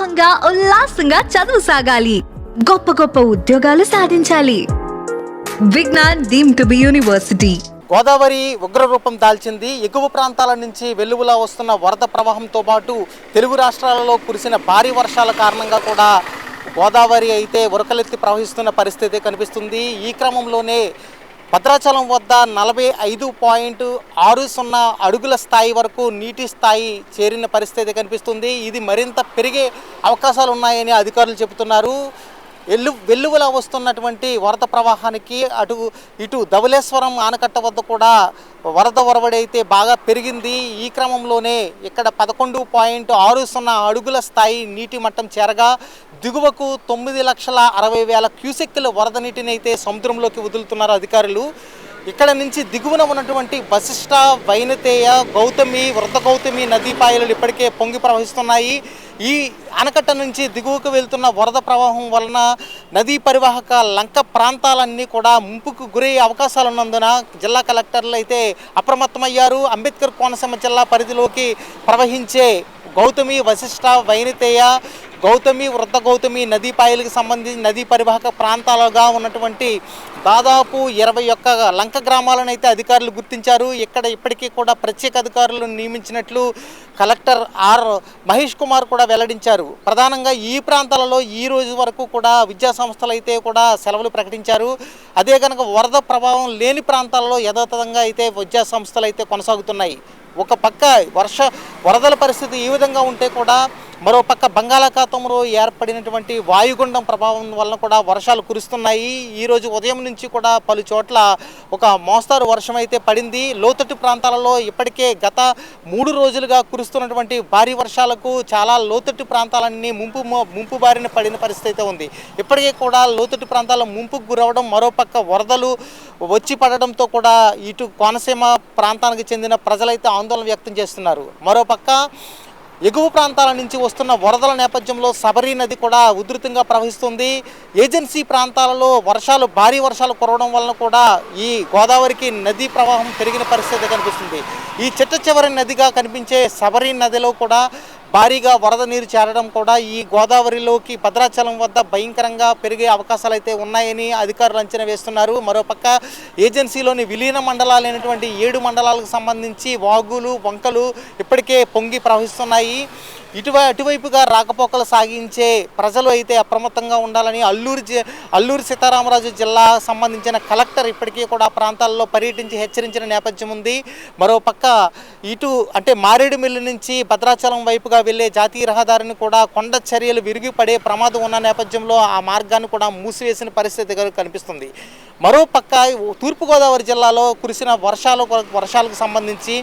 ఉల్లాసంగా చదువు సాగాలి. గొప్ప గొప్ప ఉద్యోగాలు సాధించాలి. Vignan deem to be university. Godavari ఉగ్రరూపం దాల్చింది. ఎగువ ప్రాంతాల నుంచి వెలుగులా వస్తున్న వరద ప్రవాహంతో పాటు తెలుగు రాష్ట్రాలలో కురిసిన భారీ వర్షాల కారణంగా కూడా గోదావరి అయితే ఉరకలెత్తి ప్రవహిస్తున్న పరిస్థితి కనిపిస్తుంది. ఈ క్రమంలోనే భద్రాచలం వద్ద నలభై ఐదు పాయింట్ ఆరు సున్నా అడుగుల స్థాయి వరకు నీటి స్థాయి చేరిన పరిస్థితి కనిపిస్తుంది. ఇది మరింత పెరిగే అవకాశాలు ఉన్నాయని అధికారులు చెబుతున్నారు. వెల్లు వెల్లువలా వస్తున్నటువంటి వరద ప్రవాహానికి అటు ఇటు ధవలేశ్వరం ఆనకట్ట వద్ద కూడా వరద ఒరవడైతే అయితే బాగా పెరిగింది. ఈ క్రమంలోనే ఇక్కడ పదకొండు పాయింట్ ఆరు సున్నా అడుగుల స్థాయి నీటి మట్టం చేరగా దిగువకు తొమ్మిది లక్షల అరవై వేల క్యూసెక్కుల వరద నీటిని అయితే సముద్రంలోకి వదులుతున్నారు అధికారులు. ఇక్కడ నుంచి దిగువన ఉన్నటువంటి వశిష్ట వైనతేయ గౌతమి వృద్ధ గౌతమి నదీ పాయలు ఇప్పటికే పొంగి ప్రవహిస్తున్నాయి. ఈ ఆనకట్ట నుంచి దిగువకు వెళ్తున్న వరద ప్రవాహం వలన నదీ పరివాహక లంక ప్రాంతాలన్నీ కూడా ముంపుకు గురయ్యే అవకాశాలు ఉన్నందున జిల్లా కలెక్టర్లు అయితే అప్రమత్తమయ్యారు. అంబేద్కర్ కోనసీమ జిల్లా పరిధిలోకి ప్రవహించే గౌతమి వశిష్ట వైనితేయ గౌతమి వృద్ధ గౌతమి నదీ పాయలకు సంబంధించి నదీ పరివాహక ప్రాంతాలుగా ఉన్నటువంటి దాదాపు ఇరవై ఒక్క లంక గ్రామాలను అయితే అధికారులు గుర్తించారు. ఇక్కడ ఇప్పటికీ కూడా ప్రత్యేక అధికారులను నియమించినట్లు కలెక్టర్ ఆర్ మహేష్ కుమార్ కూడా వెల్లడించారు. ప్రధానంగా ఈ ప్రాంతాలలో ఈ రోజు వరకు కూడా విద్యా సంస్థలు అయితే కూడా సెలవులు ప్రకటించారు. అదే కనుక వరద ప్రభావం లేని ప్రాంతాలలో యథాతథంగా అయితే విద్యా సంస్థలు అయితే కొనసాగుతున్నాయి. ఒక పక్క వర్ష వరదల పరిస్థితి ఈ విధంగా ఉంటే కూడా మరోపక్క బంగాళాఖాతంలో ఏర్పడినటువంటి వాయుగుండం ప్రభావం వలన కూడా వర్షాలు కురుస్తున్నాయి. ఈరోజు ఉదయం నుంచి కూడా పలు చోట్ల ఒక మోస్తారు వర్షం అయితే పడింది. లోతట్టు ప్రాంతాలలో ఇప్పటికే గత మూడు రోజులుగా కురుస్తున్నటువంటి భారీ వర్షాలకు చాలా లోతట్టు ప్రాంతాలన్నీ ముంపు ముంపు బారిన పడిన పరిస్థితి అయితే ఉంది. ఇప్పటికే కూడా లోతట్టు ప్రాంతాల ముంపుకు గురవడం మరోపక్క వరదలు వచ్చి పడడంతో కూడా ఇటు కోనసీమ ప్రాంతానికి చెందిన ప్రజలైతే ఆందోళన వ్యక్తం చేస్తున్నారు. మరోపక్క ఎగువ ప్రాంతాల నుంచి వస్తున్న వరదల నేపథ్యంలో సబరీ నది కూడా ఉధృతంగా ప్రవహిస్తుంది. ఏజెన్సీ ప్రాంతాలలో వర్షాలు భారీ వర్షాలు కురవడం వలన కూడా ఈ గోదావరికి నదీ ప్రవాహం పెరిగిన పరిస్థితి కనిపిస్తుంది. ఈ చిట్ట చివరి నదిగా కనిపించే సబరీ నదిలో కూడా భారీగా వరద నీరు చేరడం కూడా ఈ గోదావరిలోకి భద్రాచలం వద్ద భయంకరంగా పెరిగే అవకాశాలు అయితే ఉన్నాయని అధికారులు అంచనా వేస్తున్నారు. మరోపక్క ఏజెన్సీలోని విలీన మండలాలైనటువంటి ఏడు మండలాలకు సంబంధించి వాగులు వంకలు ఇప్పటికే పొంగి ప్రవహిస్తున్నాయి. ఇటువై అటువైపుగా రాకపోకలు సాగించే ప్రజలు అయితే అప్రమత్తంగా ఉండాలని అల్లూరు జి అల్లూరు సీతారామరాజు జిల్లా సంబంధించిన కలెక్టర్ ఇప్పటికీ కూడా ప్రాంతాల్లో పర్యటించి హెచ్చరించిన నేపథ్యం ఉంది. మరోపక్క ఇటు అంటే మారేడుమిల్లి నుంచి భద్రాచలం వైపుగా వెళ్ళే జాతీయ రహదారిని కూడా కొండ చర్యలు విరిగిపడే ప్రమాదం ఉన్న నేపథ్యంలో ఆ మార్గాన్ని కూడా మూసివేసిన పరిస్థితి కనిపిస్తుంది. మరోపక్క తూర్పుగోదావరి జిల్లాలో కురిసిన వర్షాలు వర్షాలకు సంబంధించి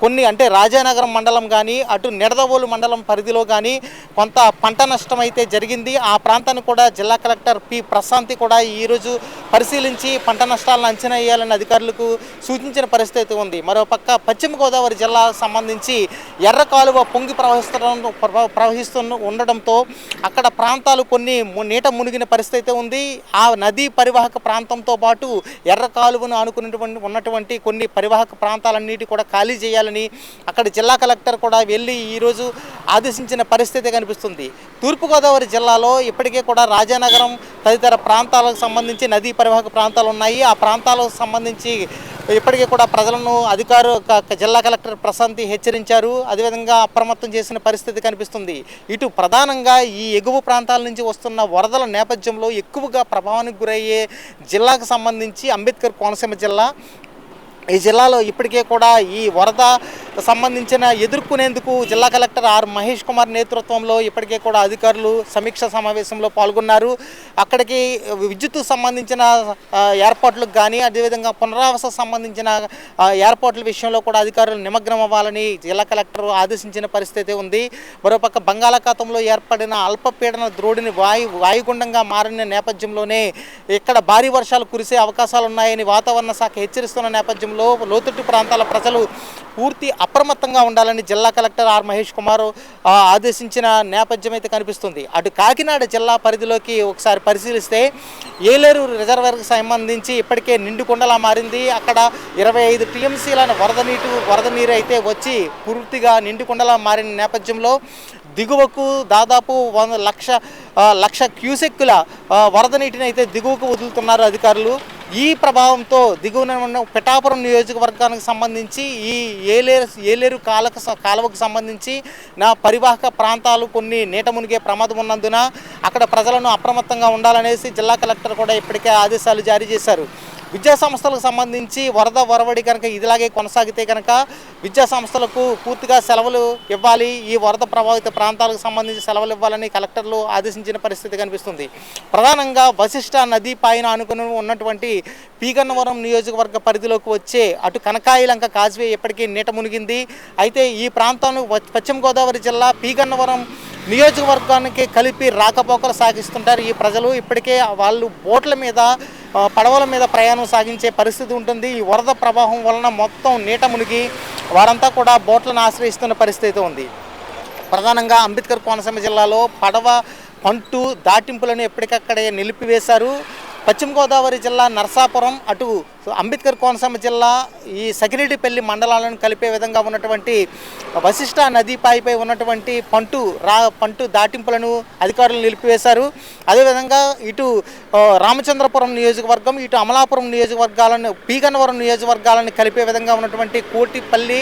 కొన్ని అంటే రాజానగరం మండలం కానీ అటు నిడదవోలు మండలం పరిధిలో కానీ కొంత పంట నష్టం అయితే జరిగింది. ఆ ప్రాంతాన్ని కూడా జిల్లా కలెక్టర్ పి. ప్రశాంతి కూడా ఈరోజు పరిశీలించి పంట నష్టాలను అంచనా వేయాలని అధికారులకు సూచించిన పరిస్థితి అయితే ఉంది. మరోపక్క పశ్చిమ గోదావరి జిల్లా సంబంధించి ఎర్ర కాలువ పొంగి ప్రవహిస్తున్న ప్రవ- ప్రవహిస్తున్న ఉండడంతో అక్కడ ప్రాంతాలు కొన్ని నీట మునిగిన పరిస్థితి అయితే ఉంది. ఆ నదీ పరివాహక ప్రాంతంతో పాటు ఎర్ర కాలువను ఆనుకున్నటువంటి ఉన్నటువంటి కొన్ని పరివాహక ప్రాంతాలన్నిటి కూడా ఖాళీ చేయాలి చేయాలని అక్కడ జిల్లా కలెక్టర్ కూడా వెళ్ళి ఈరోజు ఆదేశించిన పరిస్థితి కనిపిస్తుంది. తూర్పుగోదావరి జిల్లాలో ఇప్పటికే కూడా రాజానగరం తదితర ప్రాంతాలకు సంబంధించి నదీ పరివాహక ప్రాంతాలు ఉన్నాయి. ఆ ప్రాంతాలకు సంబంధించి ఇప్పటికే కూడా ప్రజలను అధికారు జిల్లా కలెక్టర్ ప్రశాంతి హెచ్చరించారు. అదేవిధంగా అప్రమత్తం చేసిన పరిస్థితి కనిపిస్తుంది. ఇటు ప్రధానంగా ఈ ఎగువ ప్రాంతాల నుంచి వస్తున్న వరదల నేపథ్యంలో ఎక్కువగా ప్రభావానికి గురయ్యే జిల్లాకు సంబంధించి అంబేద్కర్ కోనసీమ జిల్లా ఈ జిల్లాలో ఇప్పటికే కూడా ఈ వరద సంబంధించిన ఎదుర్కొనేందుకు జిల్లా కలెక్టర్ ఆర్ మహేష్ కుమార్ నేతృత్వంలో ఇప్పటికే కూడా అధికారులు సమీక్ష సమావేశంలో పాల్గొన్నారు. అక్కడికి విద్యుత్ సంబంధించిన ఏర్పాట్లకు కానీ అదేవిధంగా పునరావాస సంబంధించిన ఏర్పాట్ల విషయంలో కూడా అధికారులు నిమగ్నం అవ్వాలని జిల్లా కలెక్టర్ ఆదేశించిన పరిస్థితి ఉంది. మరోపక్క బంగాళాఖాతంలో ఏర్పడిన అల్పపీడన ద్రోడిని వాయు వాయుగుండంగా మారిన నేపథ్యంలోనే ఇక్కడ భారీ వర్షాలు కురిసే అవకాశాలు ఉన్నాయని వాతావరణ శాఖ హెచ్చరిస్తున్న నేపథ్యంలో లోతట్టు ప్రాంతాల ప్రజలు పూర్తి అప్రమత్తంగా ఉండాలని జిల్లా కలెక్టర్ ఆర్ మహేష్ కుమార్ ఆదేశించిన నేపథ్యం అయితే కనిపిస్తుంది. అటు కాకినాడ జిల్లా పరిధిలోకి ఒకసారి పరిశీలిస్తే ఏలేరు రిజర్వర్కి సంబంధించి ఇప్పటికే నిండుకుండలా మారింది. అక్కడ ఇరవై ఐదు టీఎంసీల వరద నీటి వరద నీరు అయితే వచ్చి పూర్తిగా నిండుకొండలా మారిన నేపథ్యంలో దిగువకు దాదాపు వంద లక్ష లక్ష క్యూసెక్కుల వరద నీటిని అయితే దిగువకు వదులుతున్నారు అధికారులు. ఈ ప్రభావంతో దిగువన ఉన్న పిఠాపురం నియోజకవర్గానికి సంబంధించి ఈ ఏలేరు ఏలేరు కాలకు స- కాలువకు సంబంధించి నా పరివాహక ప్రాంతాలు కొన్ని నీట మునిగే ప్రమాదం ఉన్నందున అక్కడ ప్రజలను అప్రమత్తంగా ఉండాలనేసి జిల్లా కలెక్టర్ కూడా ఇప్పటికే ఆదేశాలు జారీ చేశారు. విద్యా సంస్థలకు సంబంధించి వరద వరవడి కనుక ఇదిలాగే కొనసాగితే కనుక విద్యా సంస్థలకు పూర్తిగా సెలవులు ఇవ్వాలి. ఈ వరద ప్రభావిత ప్రాంతాలకు సంబంధించి సెలవులు ఇవ్వాలని కలెక్టర్లు ఆదేశించిన పరిస్థితి కనిపిస్తుంది. ప్రధానంగా వశిష్ట నది పైన అనుకుని ఉన్నటువంటి పీగన్నవరం నియోజకవర్గ పరిధిలోకి వచ్చే అటు కనకాయిలంక కాజ్వే ఇప్పటికీ నీట మునిగింది. అయితే ఈ ప్రాంతం పశ్చిమ గోదావరి జిల్లా పీగన్నవరం నియోజకవర్గానికి కలిపి రాకపోకలు సాగిస్తుంటారు. ఈ ప్రజలు ఇప్పటికే వాళ్ళు బోట్ల మీద పడవల మీద ప్రయాణం సాగించే పరిస్థితి ఉంటుంది. ఈ వరద ప్రవాహం వలన మొత్తం నీట మునిగి వారంతా కూడా బోట్లను ఆశ్రయిస్తున్న పరిస్థితి ఉంది. ప్రధానంగా అంబేద్కర్ కోనసీమ జిల్లాలో పడవ పంటు దాటింపులను ఎప్పటికక్కడే నిలిపివేశారు. పశ్చిమ గోదావరి జిల్లా నరసాపురం అటు అంబేద్కర్ కోనసీమ జిల్లా ఈ సకిరెడ్డిపల్లి మండలాలను కలిపే విధంగా ఉన్నటువంటి వశిష్ట నదీపాయిపై ఉన్నటువంటి పంటు రా పంటు దాటింపులను అధికారులు నిలిపివేశారు. అదేవిధంగా ఇటు రామచంద్రపురం నియోజకవర్గం ఇటు అమలాపురం నియోజకవర్గాలను పీగన్నవరం నియోజకవర్గాలను కలిపే విధంగా ఉన్నటువంటి కోటిపల్లి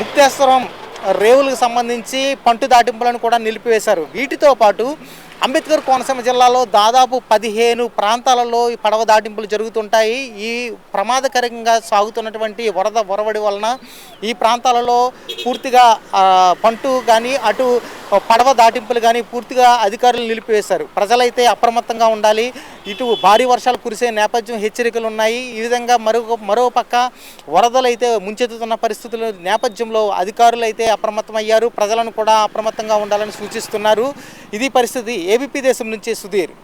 ముక్తేశ్వరం రేవులకు సంబంధించి పంటు దాటింపులను కూడా నిలిపివేశారు. వీటితో పాటు అంబేద్కర్ కోనసీమ జిల్లాలో దాదాపు పదిహేను ప్రాంతాలలో ఈ పడవ దాటింపులు జరుగుతుంటాయి. ఈ ప్రమాదకరంగా సాగుతున్నటువంటి వరద వరవడి వలన ఈ ప్రాంతాలలో పూర్తిగా పంటు కానీ అటు పడవ దాటింపులు కానీ పూర్తిగా అధికారులు నిలిపివేశారు. ప్రజలైతే అప్రమత్తంగా ఉండాలి. ఇటు భారీ వర్షాలు కురిసే నేపథ్యం హెచ్చరికలు ఉన్నాయి. ఈ విధంగా మరో మరో పక్క వరదలైతే ముంచెత్తుతున్న పరిస్థితుల నేపథ్యంలో అధికారులు అయితే అప్రమత్తమయ్యారు. ప్రజలను కూడా అప్రమత్తంగా ఉండాలని సూచిస్తున్నారు. ఇది పరిస్థితి. ఏబీపీ దేశం నుంచి సుధీర్.